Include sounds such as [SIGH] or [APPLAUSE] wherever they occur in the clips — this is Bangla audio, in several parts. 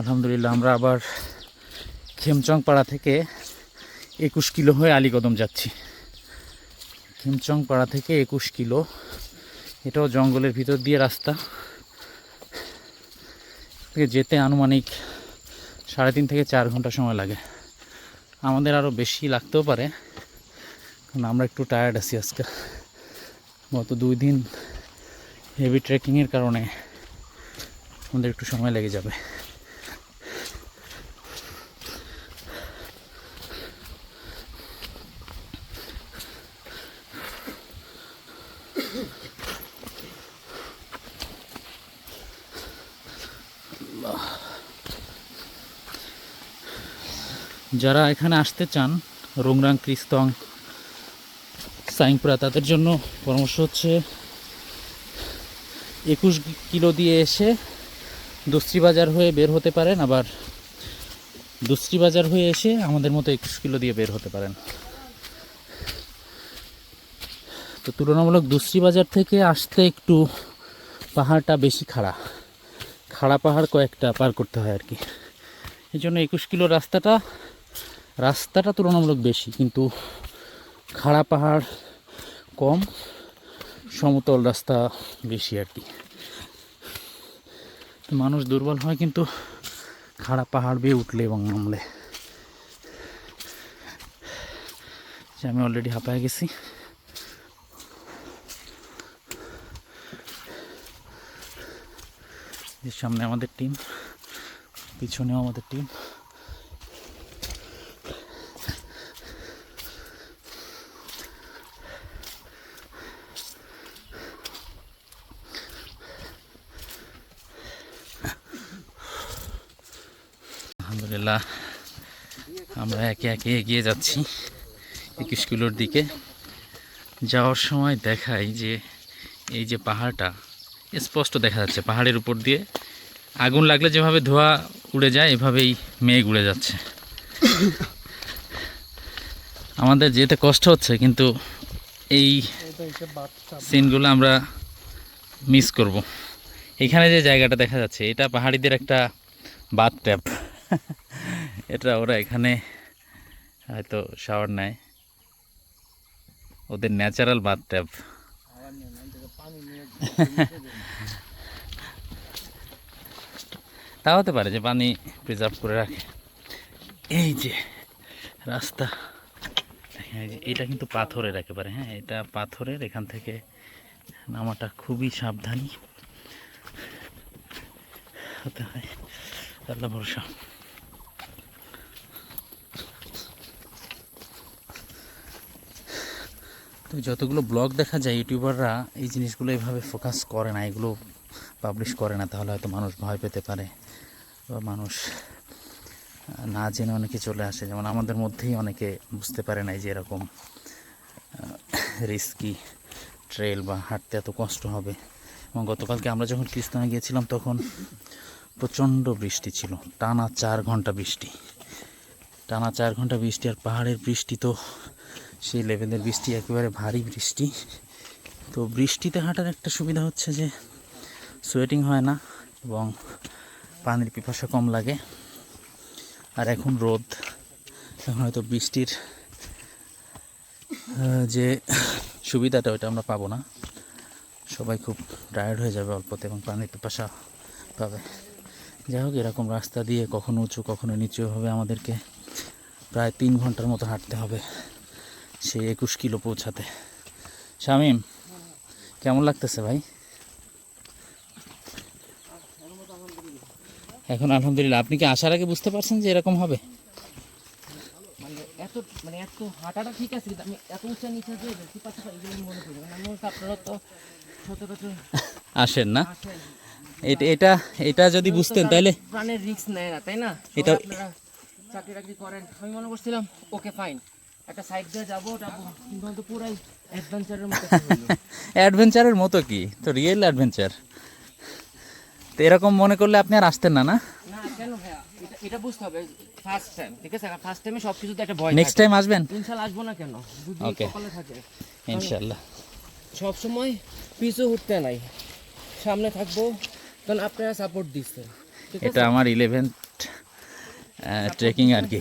আলহামদুলিল্লাহ, আমরা আবার খেমচং পাড়া থেকে একুশ কিলো হয়ে আলীকদম যাচ্ছি। খেমচং পাড়া থেকে একুশ কিলো, এটাও জঙ্গলের ভিতর দিয়ে রাস্তা। থেকে যেতে আনুমানিক সাড়ে তিন থেকে চার ঘণ্টা সময় লাগে। আমাদের আরও বেশি লাগতেও পারে, কারণ আমরা একটু টায়ার্ড আছি আজকে। গত দুই দিন হেভি ট্রেকিংয়ের কারণে আমাদের একটু সময় লেগে যাবে। যারা এখানে আসতে চান, রোংরাং, ক্রিস্তং, সাইংপুরা, তাদের জন্য পরামর্শ হচ্ছে একুশ কিলো দিয়ে এসে দুশ্রী বাজার হয়ে বের হতে পারেন, আবার দুশ্রী বাজার হয়ে এসে আমাদের মতো একুশ কিলো দিয়ে বের হতে পারেন। তো তুলনামূলক দুশ্রী বাজার থেকে আসতে একটু পাহাড়টা বেশি খাড়া। খাড়া পাহাড় কয়েকটা পার করতে হয় আর কি। এই জন্য একুশ কিলো রাস্তাটা রাস্তাটা তুলনামূলক বেশি, কিন্তু খাড়া পাহাড় কম, সমতল রাস্তা বেশি আর কি। মানুষ দুর্বল হয় কিন্তু খাড়া পাহাড় বেয়ে উঠলে এবং নামলে। আমি অলরেডি হাঁপায় গেছি। এর সামনে আমাদের টিম পিছনেও আমাদের টিম আলহামদুলিল্লাহ, আমরা একে একে এগিয়ে যাচ্ছি একুশ কিলোর দিকে। যাওয়ার সময় দেখাই যে এই যে পাহাড়টা স্পষ্ট দেখা যাচ্ছে পাহাড়ের উপর দিয়ে। আগুন লাগলে যেভাবে ধোঁয়া উড়ে যায়, এভাবেই মেঘ উড়ে যাচ্ছে। আমাদের যেতে কষ্ট হচ্ছে, কিন্তু এই সিনগুলো আমরা মিস করব। এখানে যে জায়গাটা দেখা যাচ্ছে, এটা পাহাড়িদের একটা বাথ ট্যাপ এটা ওরা এখানে হয়তো শাওয়ার নেয়। ওদের ন্যাচারাল বাথ ট্যাপ তা হতে পারে যে পানি প্রিজার্ভ করে রাখে। এই যে রাস্তা এটা কিন্তু পাথরের একেবারে হ্যাঁ এটা পাথরের, এখান থেকে নামাটা খুবই সাবধানী। হতে হয়। আল্লাহ ভরসা। তো যতগুলো ব্লগ দেখা যায় ইউটিউবাররা এই জিনিসগুলো এভাবে ফোকাস করে না, এগুলো পাবলিশ করে না, তাহলে হয়তো মানুষ ভয় পেতে পারে বা মানুষ না জেনে অনেকে চলে আসে। যেমন আমাদের মধ্যেই অনেকে বুঝতে পারে না যে এরকম রিস্কি ট্রেল বা হাঁটতে এত কষ্ট হবে। এবং গতকালকে আমরা যখন কৃষ্ণা গিয়েছিলাম, তখন প্রচণ্ড বৃষ্টি ছিল। টানা চার ঘণ্টা বৃষ্টি। টানা চার ঘণ্টা বৃষ্টি আর পাহাড়ের বৃষ্টি তো সেই লেভেলের বৃষ্টি, একেবারে ভারী বৃষ্টি। তো বৃষ্টিতে হাঁটার একটা সুবিধা হচ্ছে যে সোয়েটিং হয় না এবং পানির পিপাসা কম লাগে। আর এখন রোদ, এখন হয়তো বৃষ্টির যে সুবিধাটা ওইটা আমরা পাবো না। সবাই খুব টায়ার্ড হয়ে যাবে অল্পতে এবং পানির পিপাসা পাবে। যাই হোক, এরকম রাস্তা দিয়ে কখনো উঁচু, কখনো নিচু হবে আমাদেরকে প্রায় তিন ঘণ্টার মতো হাঁটতে হবে। সেই একুশ কিলো পৌঁছাতে। শামিম কেমন লাগতেছে ভাই? এখন আলহামদুলিল্লাহ আপনি কি আসার আগে বুঝতে পারছেন যে এরকম হবে? মানে এত মানে এত হাঁটাটা ঠিক আছে কিন্তু আমি এত নিচে দেখতে পাচ্ছি এগুলো আমি মনে করি মানে আপনারা তো সচরাচর [LAUGHS] আসেন না। এটা এটা এটা যদি বুঝতেন তাহলে প্রাণের রিস্ক নেয় না তাই না? এটা- চাকরি টাকরি করেন। আমি মনে করছিলাম ওকে ফাইন একটা সাইড দিয়ে যাব কিন্তু পুরাই অ্যাডভেঞ্চারের মতো। [LAUGHS] অ্যাডভেঞ্চারের মতো কি? তো রিয়েল অ্যাডভেঞ্চার তো এরকম মনে করলে আপনি আর আসতেন না না? না কেন ভাইয়া? এটা বুঝতে হবে ফার্স্ট টাইম ঠিক আছে? ফার্স্ট টাইমে সব কিছুতে একটা ভয় নেক্সট টাইম আসবেন? আসব না কেন? যদি. কপালে থাকে। সব সময় পিছু উঠতে নাই। সামনে থাকব কারণ আপনারা সাপোর্ট দিচ্ছেন এটা আমার ইলেভেন্থ ট্রেকিং আর কি।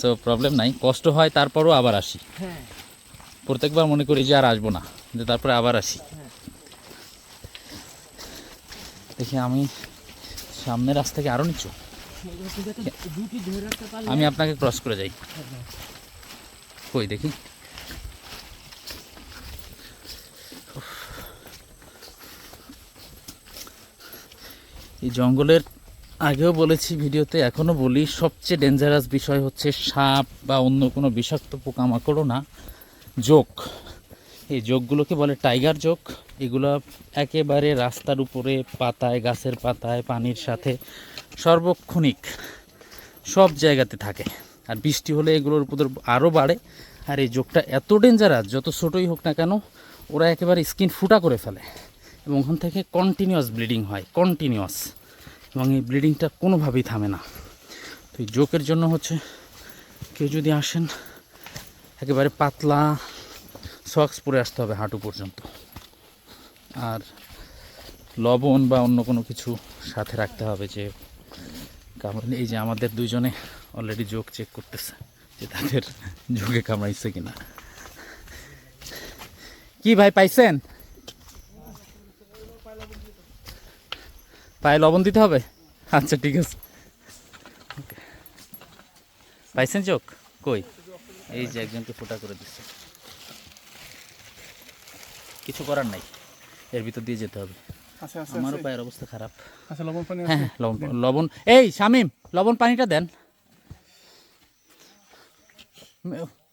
সো প্রবলেম নাই। কষ্ট হয় তারপরও আবার আসি। হ্যাঁ। প্রত্যেকবার মনে করি যে আর আসব না যে তারপরে আবার আসি। দেখি আমি সামনের রাস্তা থেকে আরও নিচু? পারলে আমি আপনাকে ক্রস করে যাই। কই দেখি। এই জঙ্গলের আগেও বলেছি ভিডিওতে, এখনও বলি, সবচেয়ে ডেঞ্জারাস বিষয় হচ্ছে সাপ বা অন্য কোনো বিষাক্ত পোকামাকড়ও না, জোক। এই জোকগুলোকে বলে টাইগার জোক। এগুলো একেবারে রাস্তার উপরে, পাতায়, গাছের পাতায়, পানির সাথে সর্বক্ষণিক সব জায়গাতে থাকে। আর বৃষ্টি হলে এগুলোর উপর আরও বাড়ে। আর এই জোকটা এত ডেঞ্জারাস যত ছোটোই হোক না কেন, ওরা একেবারে স্কিন ফুটা করে ফেলে। এবং ওখান থেকে কন্টিনিউয়াস ব্লিডিং হয় কন্টিনিউয়াস এবং এই ব্লিডিংটা কোনোভাবেই থামে না। তো এই জোকের জন্য হচ্ছে কেউ যদি আসেন, একেবারে পাতলা সক্স পরে আসতে হবে হাঁটু পর্যন্ত। আর লবণ বা অন্য কোনো কিছু সাথে রাখতে হবে যে কামড় এই যে আমাদের দুইজনে অলরেডি যোগ চেক করতেছে যে তাদের যোগে কামড়াইছে কিনা। কি ভাই, পাইছেন? পায়ে লবণ দিতে হবে? আচ্ছা ঠিক আছে. পাইছেন চোখ? কই? এই যে একজনকে ফোটা করে দিচ্ছে। কিছু করার নাই। এর ভিতর দিয়ে যেতে হবে। আচ্ছা আচ্ছা আমারও পায়ের অবস্থা খারাপ। আচ্ছা লবণ পানি হ্যাঁ লবণ লবণ। এই শামিম লবণ পানিটা দেন।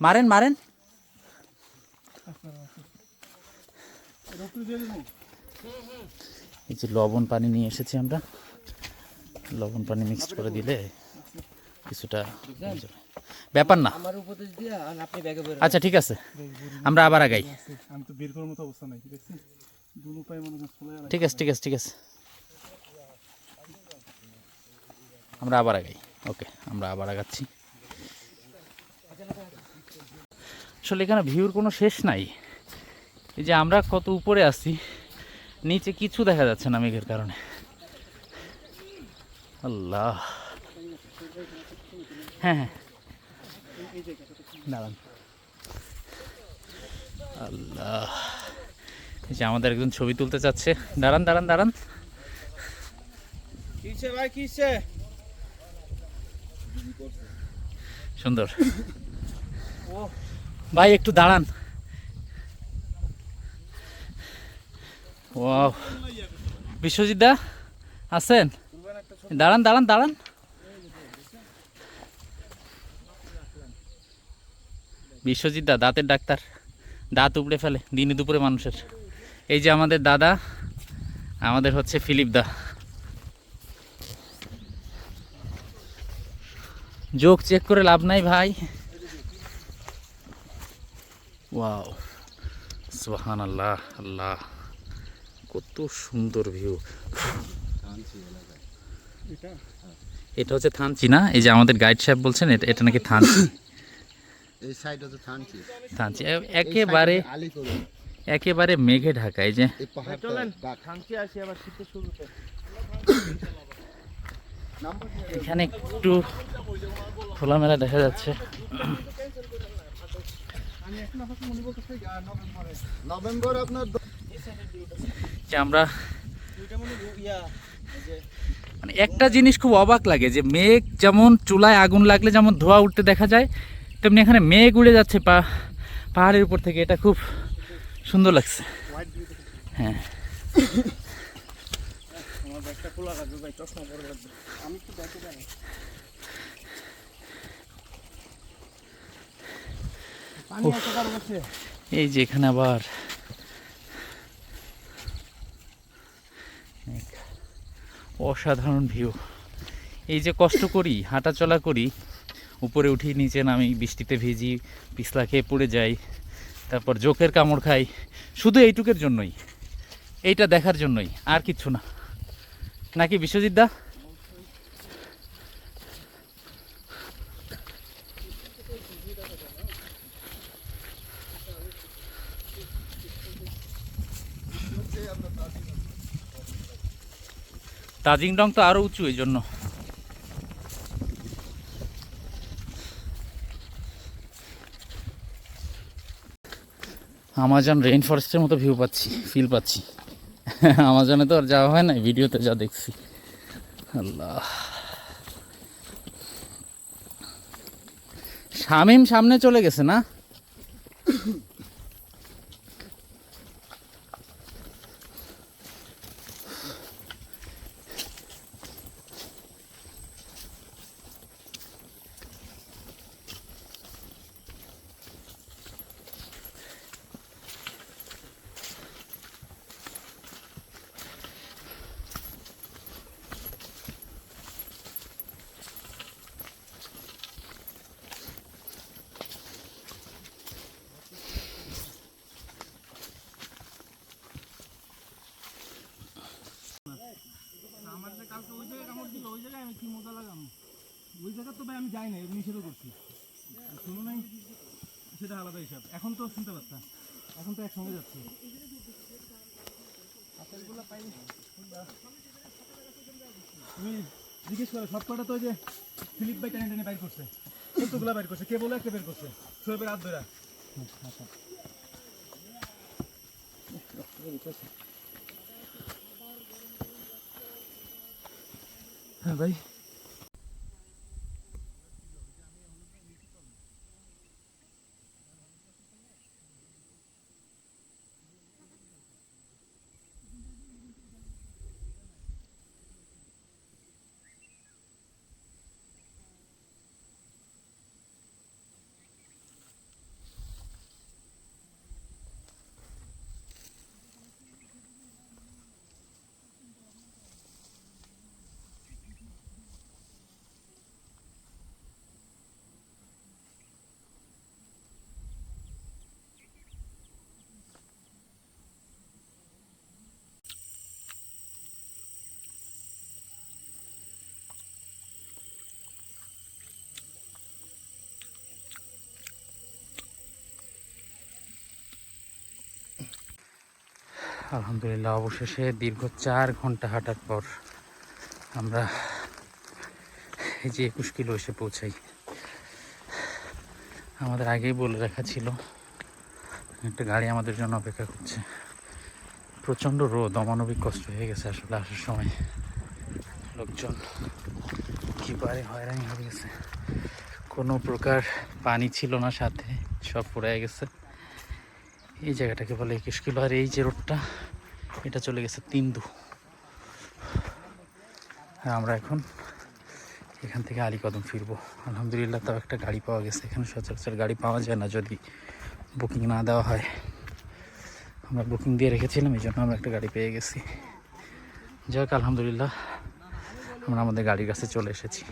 মারেন মারেন। দিয়ে দেবো এই যে লবণ পানি নিয়ে এসেছি আমরা। লবণ পানি মিক্স করে দিলে কিছুটা ব্যাপার না। আমার উপদেশ দিয়ে আর আপনি ব্যাগে বের আচ্ছা ঠিক আছে। আমরা আবার আগাই। আমি তো বের করার মতো অবস্থা নাই দেখছি দুটো পায়ে ফুলে ঠিক আছে ঠিক আছে ঠিক আছে। আমরা আবার আগাই। ওকে আমরা আবার আগাচ্ছি। আসলে এখানে ভিউর কোনো শেষ নাই। এই যে আমরা কত উপরে আছি নিচে কিছু দেখা যাচ্ছে না মেঘের কারণে। আল্লাহ। হ্যাঁ হ্যাঁ। দাঁড়ান। আল্লাহ। যে আমাদের একজন ছবি তুলতে চাচ্ছে। দাঁড়ান দাঁড়ান দাঁড়ান। কিসে ভাই কিসে সুন্দর। ভাই একটু দাঁড়ান। ও বিশ্বজিৎ দা, আছেন? দাঁড়ান দাঁড়ান দাঁড়ান। বিশ্বজিৎ দা, দাঁতের ডাক্তার। দাঁত উপড়ে ফেলে, দিনে দুপুরে মানুষের। এই যে আমাদের দাদা, আমাদের হচ্ছে ফিলিপ দা। যোগ চেক করে লাভ নাই ভাই। ওয়াও সুহান আল্লাহ আল্লাহ। কত সুন্দর ভিউ এটা? এটা হচ্ছে থানচি না? এই যে আমাদের গাইড সাহেব বলছেন এটা এটা নাকি থানচি? এই সাইড হচ্ছে থানচি। থানচি। একেবারে একেবারে মেঘে ঢাকা এই যে। এখানে একটু খোলামেলা দেখা যাচ্ছে। নভেম্বর আপনার যে আমরা মানে একটা জিনিস খুব অবাক লাগে যে মেঘ যেমন চুলায় আগুন লাগলে যেমন ধোঁয়া উঠতে দেখা যায় তেমনি এখানে মেঘ উড়ে যাচ্ছে পা পাহাড়ের উপর থেকে। এটা খুব সুন্দর লাগছে। হ্যাঁ। এই ব্যাগটা খোলা রাখবে ভাই চশমা পরে রাখবে আমি একটু ব্যাগে যাই পানি আছে কারও কাছে এই যে এখানে আবার এক অসাধারণ ভিউ। এই যে কষ্ট করি হাঁটা চলা করি, উপরে উঠি, নিচে নামি, বৃষ্টিতে ভিজি, পিছলা খেয়ে পড়ে যাই, তারপর জোকের কামড় খাই, শুধু এইটুকের জন্যই, এইটা দেখার জন্যই, আর কিচ্ছু না। নাকি বিশ্বজিৎ দা? তাজিংডং তো আরও উঁচু এই জন্য আমাজন রেইন ফরেস্টের মতো ভিউ পাচ্ছি ফিল পাচ্ছি। আমাজনে তো আর যাওয়া হয় না ভিডিওতে যা দেখছি। আল্লাহ। শামিম সামনে চলে গেছে না? যাই না নিষেধও করছি। শুনো নাই সেটা আলাদা হিসাব। এখন তো শুনতে পারতা এখন তো একসঙ্গে যাচ্ছে। তুমি জিজ্ঞেস করো, সব কটা তো যে ফিলিপ ভাই টেনে টেনে বাইর করছে। কতগুলা বাইর করছে? কে বলে একটা বের করছে? শোয়েবের হাত ধরা। হ্যাঁ ভাই। আলহামদুলিল্লাহ, অবশেষে দীর্ঘ চার ঘণ্টা হাঁটার পর আমরা এই যে একুশ কিলো এসে পৌঁছাই। আমাদের আগেই বলে রাখা ছিল, একটা গাড়ি আমাদের জন্য অপেক্ষা করছে। প্রচণ্ড রোদ, অমানবিক কষ্ট হয়ে গেছে আসলে আসার সময়। লোকজন কি পারে, হয়রানি হয়ে গেছে। কোনো প্রকার পানি ছিল না সাথে, সব পড়ে গেছে। এই জায়গাটাকে বলে একুশ কিলো। আর এই যে রোডটা এটা চলে গেছে তিন্দু। আর আমরা এখন এখান থেকে আলীকদম ফিরবো। আলহামদুলিল্লাহ তাও একটা গাড়ি পাওয়া গেছে। এখানে সচরাচর গাড়ি পাওয়া যায় না যদি বুকিং না দেওয়া হয়। আমরা বুকিং দিয়ে রেখেছিলাম, এই জন্য আমরা একটা গাড়ি পেয়ে গেছি। যাই হোক আলহামদুলিল্লাহ, আমরা আমাদের গাড়ির কাছে চলে এসেছি।